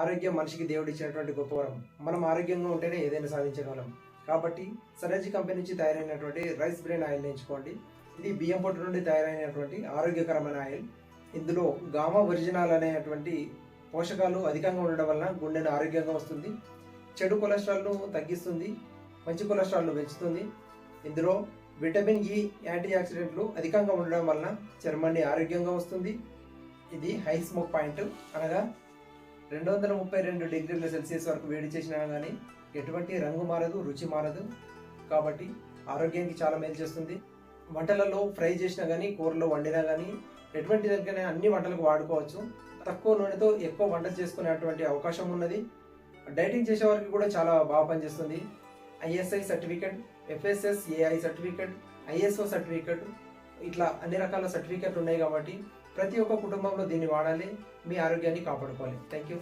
ఆరోగ్యం మనిషికి దేవుడు ఇచ్చినటువంటి గొప్ప వరం. మనం ఆరోగ్యంగా ఉంటేనే ఏదైనా సాధించగలం. కాబట్టి సరేజీ కంపెనీ నుంచి తయారైనటువంటి రైస్ బ్రెయిన్ ఆయిల్ ఎంచుకోండి. ఇది బియ్యం పొట్టు నుండి తయారైనటువంటి ఆరోగ్యకరమైన ఆయిల్. ఇందులో గామా ఒరిజినల్ అనేటువంటి పోషకాలు అధికంగా ఉండడం వలన గుండెను ఆరోగ్యంగా వస్తుంది. చెడు కొలెస్ట్రాల్ను తగ్గిస్తుంది. మంచి కొలెస్ట్రాల్ను పెంచుతుంది. ఇందులో విటమిన్ e ఈ యాంటీ ఆక్సిడెంట్లు అధికంగా ఉండడం వలన చర్మాన్ని ఆరోగ్యంగా వస్తుంది. ఇది హై స్మోక్ పాయింట్ అనగా రెండు వందల ముప్పై రెండు డిగ్రీల సెల్సియస్ వరకు వేడి చేసినా కానీ ఎటువంటి రంగు మారదు రుచి మారదు. కాబట్టి ఆరోగ్యానికి చాలా మేలు చేస్తుంది. వంటలలో ఫ్రై చేసినా కానీ కూరలో వండినా కానీ ఎటువంటి దగ్గర అన్ని వంటలకు వాడుకోవచ్చు. తక్కువ నూనెతో ఎక్కువ వంటలు చేసుకునేటువంటి అవకాశం ఉన్నది. డైటింగ్ చేసే వారికి కూడా చాలా బాగా పనిచేస్తుంది. ISI certificate FSS AI certificate ISO certificate ఇట్లా అన్ని రకాల సర్టిఫికెట్లు ఉన్నాయి కాబట్టి ప్రతి ఒక్క కుటుంబంలో దీన్ని వాడాలి. మీ ఆరోగ్యాన్ని కాపాడుకోవాలి. Thank you